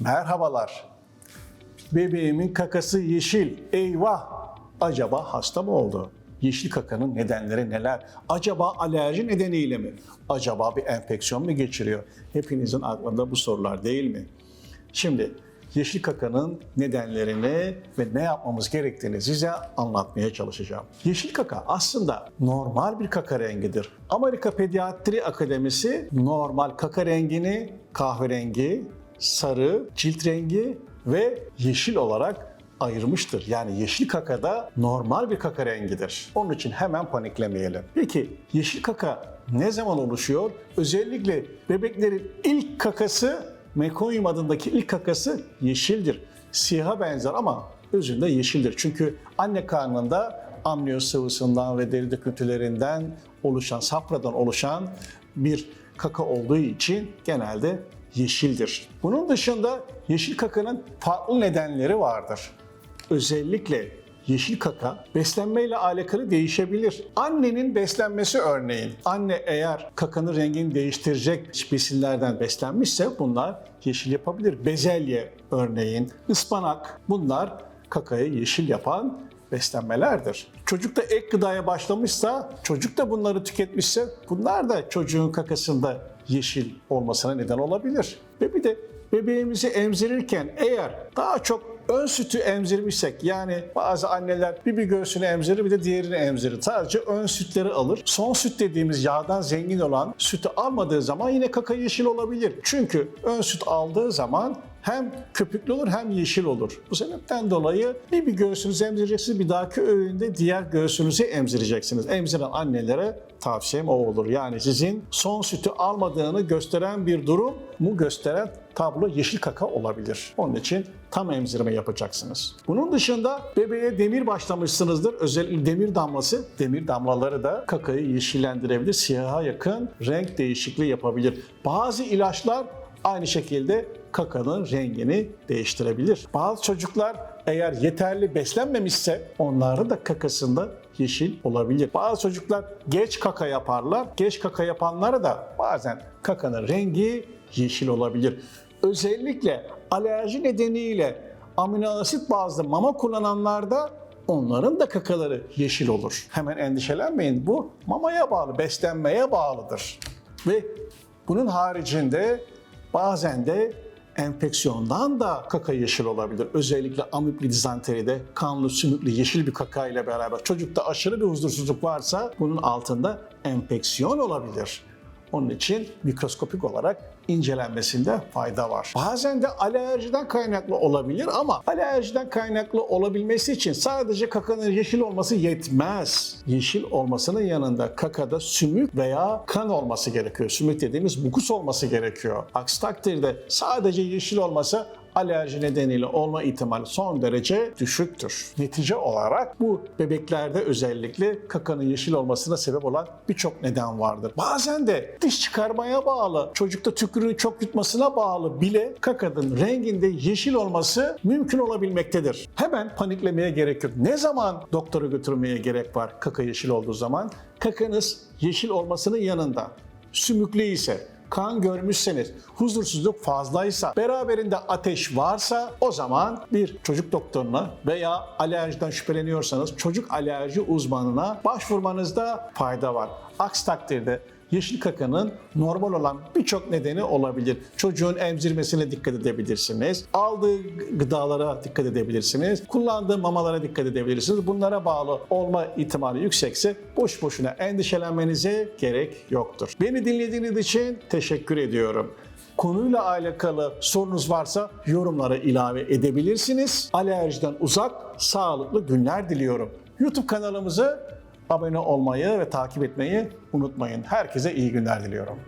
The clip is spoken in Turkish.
Merhabalar. Bebeğimin kakası yeşil. Eyvah! Acaba hasta mı oldu? Yeşil kakanın nedenleri neler? Acaba alerji nedeniyle mi? Acaba bir enfeksiyon mu geçiriyor? Hepinizin aklında bu sorular değil mi? Şimdi yeşil kakanın nedenlerini ve ne yapmamız gerektiğini size anlatmaya çalışacağım. Yeşil kaka aslında normal bir kaka rengidir. Amerika Pediatri Akademisi normal kaka rengini kahverengi, sarı, cilt rengi ve yeşil olarak ayırmıştır. Yani yeşil kaka da normal bir kaka rengidir. Onun için hemen paniklemeyelim. Peki yeşil kaka ne zaman oluşuyor? Özellikle bebeklerin ilk kakası Mekonyum adındaki ilk kakası yeşildir. Siyaha benzer ama özünde yeşildir. Çünkü anne karnında amniyoz sıvısından ve deri döküntülerinden oluşan, safradan oluşan bir kaka olduğu için genelde yeşildir. Bunun dışında yeşil kakanın farklı nedenleri vardır. Özellikle yeşil kaka beslenmeyle alakalı değişebilir. Annenin beslenmesi örneğin. Anne eğer kakanın rengini değiştirecek besinlerden beslenmişse bunlar yeşil yapabilir. Bezelye örneğin, ıspanak bunlar kakayı yeşil yapan beslenmelerdir. Çocuk da ek gıdaya başlamışsa, çocuk da bunları tüketmişse bunlar da çocuğun kakasında yeşil olmasına neden olabilir. Ve bir de bebeğimizi emzirirken eğer daha çok ön sütü emzirmişsek yani bazı anneler bir bir göğsünü emzirir bir de diğerini emzirir. Sadece ön sütleri alır. Son süt dediğimiz yağdan zengin olan sütü almadığı zaman yine kaka yeşil olabilir. Çünkü ön süt aldığı zaman hem köpüklü olur hem yeşil olur. Bu sebepten dolayı bir bir göğsünüzü emzireceksiniz, bir dahaki öğünde diğer göğsünüzü emzireceksiniz. Emziren annelere tavsiyem o olur. Yani sizin son sütü almadığını gösteren bir durum mu gösteren tablo yeşil kaka olabilir. Onun için tam emzirme yapacaksınız. Bunun dışında bebeğe demir başlamışsınızdır. Özellikle demir damlası, demir damlaları da kakayı yeşillendirebilir. Siyaha yakın renk değişikliği yapabilir. Bazı ilaçlar aynı şekilde kakanın rengini değiştirebilir. Bazı çocuklar eğer yeterli beslenmemişse onların da kakasında yeşil olabilir. Bazı çocuklar geç kaka yaparlar. Geç kaka yapanlara da bazen kakanın rengi yeşil olabilir. Özellikle alerji nedeniyle amino asit bazlı mama kullananlarda onların da kakaları yeşil olur. Hemen endişelenmeyin. Bu mamaya bağlı, beslenmeye bağlıdır. Ve bunun haricinde bazen de enfeksiyondan da kaka yeşil olabilir. Özellikle amipli dizanteride kanlı sümüklü yeşil bir kaka ile beraber çocukta aşırı bir huzursuzluk varsa bunun altında enfeksiyon olabilir. Onun için mikroskopik olarak incelenmesinde fayda var. Bazen de alerjiden kaynaklı olabilir ama alerjiden kaynaklı olabilmesi için sadece kakanın yeşil olması yetmez. Yeşil olmasının yanında kakada sümük veya kan olması gerekiyor. Sümük dediğimiz mukus olması gerekiyor. Aksi takdirde sadece yeşil olmasa alerji nedeniyle olma ihtimali son derece düşüktür. Netice olarak bu bebeklerde özellikle kakanın yeşil olmasına sebep olan birçok neden vardır. Bazen de diş çıkarmaya bağlı, çocukta tükürüğü çok yutmasına bağlı bile kakanın renginde yeşil olması mümkün olabilmektedir. Hemen paniklemeye gerek yok. Ne zaman doktora götürmeye gerek var kaka yeşil olduğu zaman? Kakanız yeşil olmasının yanında sümüklü ise, kan görmüşseniz, huzursuzluk fazlaysa, beraberinde ateş varsa o zaman bir çocuk doktoruna veya alerjiden şüpheleniyorsanız çocuk alerji uzmanına başvurmanızda fayda var. Aksi takdirde yeşil kakanın normal olan birçok nedeni olabilir. Çocuğun emzirmesine dikkat edebilirsiniz. Aldığı gıdalara dikkat edebilirsiniz. Kullandığı mamalara dikkat edebilirsiniz. Bunlara bağlı olma ihtimali yüksekse boş boşuna endişelenmenize gerek yoktur. Beni dinlediğiniz için teşekkür ediyorum. Konuyla alakalı sorunuz varsa yorumlara ilave edebilirsiniz. Alerjiden uzak, sağlıklı günler diliyorum. YouTube kanalımızı abone olmayı ve takip etmeyi unutmayın. Herkese iyi günler diliyorum.